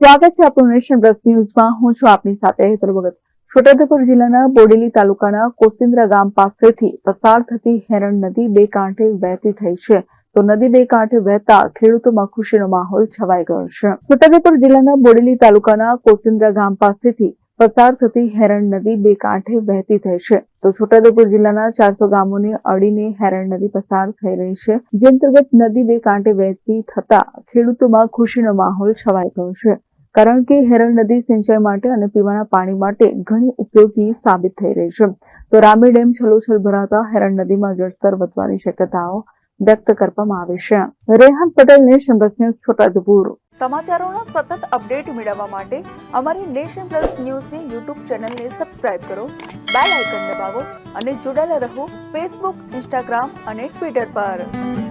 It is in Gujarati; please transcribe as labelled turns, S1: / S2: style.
S1: સ્વાગત છે આપણું નેશન પ્લસ ન્યૂઝમાં. હું છું આપની સાથે હેતલ છોટાઉદેપુર જિલ્લાના બોડેલી તાલુકાના કોસિન્દ્રા ગામ પાસેથી પસાર થતી હેરણ નદી બે કાંઠે વહેતી થઈ છે. તો નદી બે કાંઠે વહેતા ખેડૂતોમાં ખુશીનો માહોલ છવાઈ ગયો છે. છોટાઉદેપુર જિલ્લાના બોડેલી તાલુકાના કોસિન્દ્રા ગામ પાસેથી પસાર થતી હેરણ નદી બે કાંઠે વહેતી થઈ છે. તો છોટાઉદેપુર જિલ્લાના ચારસો ગામોને અડીને હેરણ નદી પસાર થઈ રહી છે. જે અંતર્ગત નદી બે કાંઠે વહેતી થતા ખેડૂતોમાં ખુશીનો માહોલ છવાઈ ગયો છે. કારણ કે હેરણ નદી સિંચાઈ માટે અને પીવાના પાણી માટે ઘણી ઉપયોગી સાબિત થઈ રહી છે. તો રામી ડેમ છલોછલ ભરાતા હેરણ નદીમાં જળસ્તર વધવાની શક્યતાઓ વ્યક્ત કરવામાં આવી છે. Rehan Patel, nation plus news, Chhotaudepur. સમાચારોનો સતત અપડેટ મેળવવા માટે અમારી નેશન પ્લસ ન્યૂઝની યુટ્યુબ ચેનલને સબસ્ક્રાઇબ કરો, બેલ આઇકન દબાવો અને જોડાયેલા રહો ફેસબુક, ઇન્સ્ટાગ્રામ અને ટ્વિટર પર.